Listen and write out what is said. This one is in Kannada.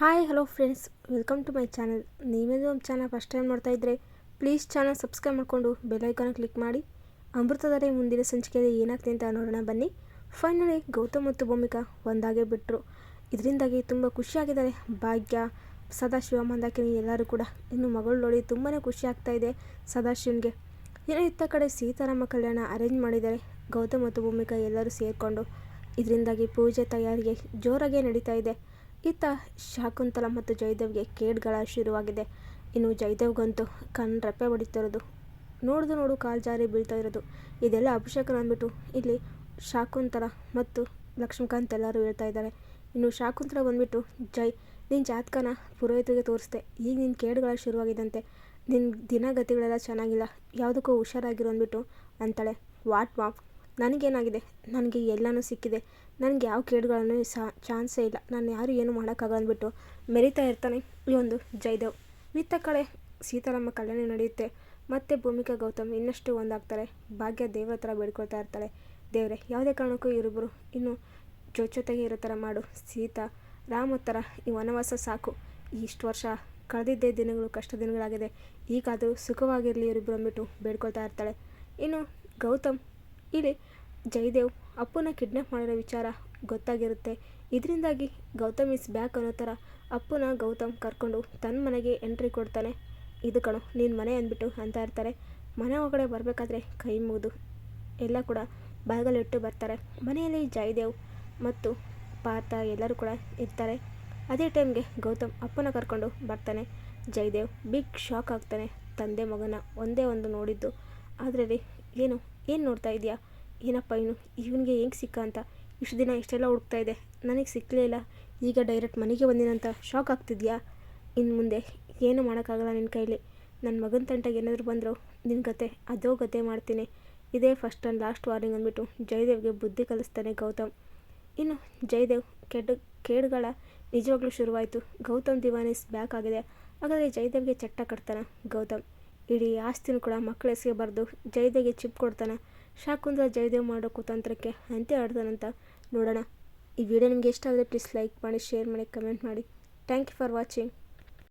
Hi hello friends welcome to my channel ನೀವೇನು ನಮ್ಮ ಚಾನಲ್ ಫಸ್ಟ್ ಟೈಮ್ ನೋಡ್ತಾ ಇದ್ದರೆ ಪ್ಲೀಸ್ ಚಾನಲ್ ಸಬ್ಸ್ಕ್ರೈಬ್ ಮಾಡಿಕೊಂಡು ಬೆಲೈಕಾನ ಕ್ಲಿಕ್ ಮಾಡಿ. ಅಮೃತದರೆ ಮುಂದಿನ ಸಂಚಿಕೆಯಲ್ಲಿ ಏನಾಗ್ತದೆ ಅಂತ ನೋಡೋಣ, ಬನ್ನಿ. ಫೈನಲಿ ಗೌತಮ್ ಮತ್ತು ಭೂಮಿಕಾ ಒಂದಾಗೇ ಬಿಟ್ಟರು ಇದರಿಂದಾಗಿ ತುಂಬ ಖುಷಿಯಾಗಿದ್ದಾರೆ. ಭಾಗ್ಯ, ಸದಾಶಿವ, ಮಂದಾಕಿನಿ ಎಲ್ಲರೂ ಕೂಡ. ಇನ್ನು ಮಗಳು ನೋಡಿ ತುಂಬಾ ಖುಷಿ ಆಗ್ತಾ ಇದೆ ಸದಾಶಿವನಿಗೆ. ಇನ್ನು ಇತ್ತ ಕಡೆ ಸೀತಾರಾಮ ಕಲ್ಯಾಣ ಅರೇಂಜ್ ಮಾಡಿದ್ದಾರೆ. ಗೌತಮ್ ಮತ್ತು ಭೂಮಿಕಾ ಎಲ್ಲರೂ ಸೇರಿಕೊಂಡು. ಇದರಿಂದಾಗಿ ಪೂಜೆ ತಯಾರಿಗೆ ಜೋರಾಗೇ ನಡೀತಾ ಇದೆ. ಇತ್ತ ಶಾಕುಂತಲ ಮತ್ತು ಜಯದೇವ್ಗೆ ಕೇಡ್ಗಳ ಶುರುವಾಗಿದೆ. ಇನ್ನು ಜಯದೇವ್ಗಂತೂ ಕಣ್ ರೆಪ್ಪೆ ಹೊಡಿತಿರೋದು. ನೋಡ್ದು ನೋಡು ಕಾಲು ಜಾರಿ ಬೀಳ್ತಾ ಇರೋದು. ಇದೆಲ್ಲ ಅಭಿಷೇಕನ ಅಂದ್ಬಿಟ್ಟು ಇಲ್ಲಿ ಶಾಕುಂತಲ ಮತ್ತು ಲಕ್ಷ್ಮೀಕಾಂತ್ ಎಲ್ಲರೂ ಹೇಳ್ತಾ ಇದ್ದಾರೆ. ಇನ್ನು ಶಾಕುಂತಲ ಬಂದ್ಬಿಟ್ಟು, ಜೈ ನಿನ್ನ ಜಾತಕನ ಪುರೋಹಿತರಿಗೆ ತೋರಿಸ್ದೆ. ಈಗ ನಿನ್ನ ಕೇಡುಗಳ ಶುರುವಾಗಿದಂತೆ. ನಿನ್ನ ದಿನಗತಿಗಳೆಲ್ಲ ಚೆನ್ನಾಗಿಲ್ಲ. ಯಾವುದಕ್ಕೂ ಹುಷಾರಾಗಿರೋ ಅಂದ್ಬಿಟ್ಟು ಅಂತಾಳೆ. ವಾಟ್ ಮಾಪ್ ನನಗೇನಾಗಿದೆ? ನನಗೆ ಎಲ್ಲನೂ ಸಿಕ್ಕಿದೆ. ನನಗೆ ಯಾವ ಕೇಡುಗಳನ್ನು ಸಹ ಚಾನ್ಸೇ ಇಲ್ಲ. ನಾನು ಯಾರು ಏನು ಮಾಡೋಕ್ಕಾಗಲ್ಲ ಅಂದ್ಬಿಟ್ಟು ಮೆರಿತಾ ಇರ್ತಾನೆ ಈ ಒಂದು ಜಯದೇವ್. ಮಿತ್ತ ಕಡೆ ಸೀತಾರಾಮ ಕಲ್ಯಾಣ ನಡೆಯುತ್ತೆ. ಮತ್ತು ಭೂಮಿಕಾ ಗೌತಮ್ ಇನ್ನಷ್ಟು ಒಂದಾಗ್ತಾರೆ. ಭಾಗ್ಯ ದೇವರ ಥರ ಬೇಡ್ಕೊಳ್ತಾ ಇರ್ತಾಳೆ. ದೇವರೇ, ಯಾವುದೇ ಕಾರಣಕ್ಕೂ ಇವರಿಬ್ಬರು ಇನ್ನು ಜೊತೆಗೆ ಇರೋ ಥರ ಮಾಡು. ಸೀತಾ, ರಾಮ ಥರ ಈ ವನವಾಸ ಸಾಕು. ಇಷ್ಟು ವರ್ಷ ಕಳೆದಿದ್ದೇ ದಿನಗಳು, ಕಷ್ಟ ದಿನಗಳಾಗಿದೆ. ಈಗಾದರೂ ಸುಖವಾಗಿರಲಿ ಇವರಿಬ್ಬರು ಅಂದ್ಬಿಟ್ಟು ಬೇಡ್ಕೊಳ್ತಾ ಇರ್ತಾಳೆ. ಇನ್ನು ಗೌತಮ್ ಇಲ್ಲಿ ಜಯದೇವ್, ಅಪ್ಪನ ಕಿಡ್ನಾಪ್ ಮಾಡಿರೋ ವಿಚಾರ ಗೊತ್ತಾಗಿರುತ್ತೆ. ಇದರಿಂದಾಗಿ ಗೌತಮ್ ಇಸ್ ಬ್ಯಾಕ್ ಅನ್ನೋ ಥರ ಅಪ್ಪನ ಗೌತಮ್ ಕರ್ಕೊಂಡು ತನ್ನ ಮನೆಗೆ ಎಂಟ್ರಿ ಕೊಡ್ತಾನೆ. ಇದು ಕಣೋ, ನೀನು ಮನೆ ಅಂದ್ಬಿಟ್ಟು ಅಂತ ಇರ್ತಾರೆ ಮನೆ ಒಳಗಡೆ ಬರಬೇಕಾದ್ರೆ ಕೈ ಮುಗಿದು ಎಲ್ಲ ಕೂಡ ಬಾಗಲಿಟ್ಟು ಬರ್ತಾರೆ. ಮನೆಯಲ್ಲಿ ಜಯದೇವ್ ಮತ್ತು ಪಾರ್ಥ ಎಲ್ಲರೂ ಕೂಡ ಇರ್ತಾರೆ. ಅದೇ ಟೈಮ್ಗೆ ಗೌತಮ್ ಅಪ್ಪನ ಕರ್ಕೊಂಡು ಬರ್ತಾನೆ. ಜಯದೇವ್ ಬಿಗ್ ಶಾಕ್ ಆಗ್ತಾನೆ. ತಂದೆ ಮಗನ ಒಂದೇ ಒಂದು ನೋಡಿದ್ದು. ಅದರಲ್ಲಿ ಏನು ಏನು ನೋಡ್ತಾ ಇದೆಯಾ? ಏನಪ್ಪ ಇವನು? ಇವನಿಗೆ ಹೆಂಗೆ ಸಿಕ್ಕ ಅಂತ? ಇಷ್ಟು ದಿನ ಇಷ್ಟೆಲ್ಲ ಹುಡುಕ್ತಾ ಇದೆ. ನನಗೆ ಸಿಕ್ಕಲೇ ಇಲ್ಲ. ಈಗ ಡೈರೆಕ್ಟ್ ಮನೆಗೆ ಬಂದಿನಂತ ಶಾಕ್ ಆಗ್ತಿದ್ಯಾ? ಇನ್ನು ಮುಂದೆ ಏನು ಮಾಡೋಕ್ಕಾಗಲ್ಲ ನಿನ್ನ ಕೈಲಿ. ನನ್ನ ಮಗನ ತಂಟೆಗೆ ಏನಾದರೂ ಬಂದರೂ ನಿನ್ನ ಕತೆ ಅದೋ ಗತೆ ಮಾಡ್ತೀನಿ. ಇದೇ ಫಸ್ಟ್ ಆ್ಯಂಡ್ ಲಾಸ್ಟ್ ವಾರ್ನಿಂಗ್ ಅಂದ್ಬಿಟ್ಟು ಜಯದೇವ್ಗೆ ಬುದ್ಧಿ ಕಲಿಸ್ತಾನೆ ಗೌತಮ್. ಇನ್ನು ಜಯದೇವ್ ಕೆಡ್, ಕೇಡುಗಳ ನಿಜವಾಗ್ಲೂ ಶುರುವಾಯಿತು. ಗೌತಮ್ ದಿವಾನಿಸ್ ಬ್ಯಾಕ್ ಆಗಿದೆ. ಹಾಗಾದರೆ ಜಯದೇವ್ಗೆ ಚಟ್ಟ ಕಟ್ತಾನೆ ಗೌತಮ್. ಇಡೀ ಆಸ್ತಿನೂ ಕೂಡ ಮಕ್ಕಳ ಹೆಸರಿಗೆ ಬರೆದು ಜಯದೇವ್ಗೆ ಚಿಪ್ ಕೊಡ್ತಾನೆ. ಶಾಕುಂದ್ರ ಜಯದೇವ್ ಮಾಡೋ ಕುತಂತ್ರಕ್ಕೆ ಅಂತೆ ಆಡ್ತಾನಂತ ನೋಡೋಣ. ಈ ವಿಡಿಯೋ ನಿಮಗೆ ಇಷ್ಟ ಆದರೆ ಪ್ಲೀಸ್ ಲೈಕ್ ಮಾಡಿ ಶೇರ್ ಮಾಡಿ ಕಮೆಂಟ್ ಮಾಡಿ. Thank you for watching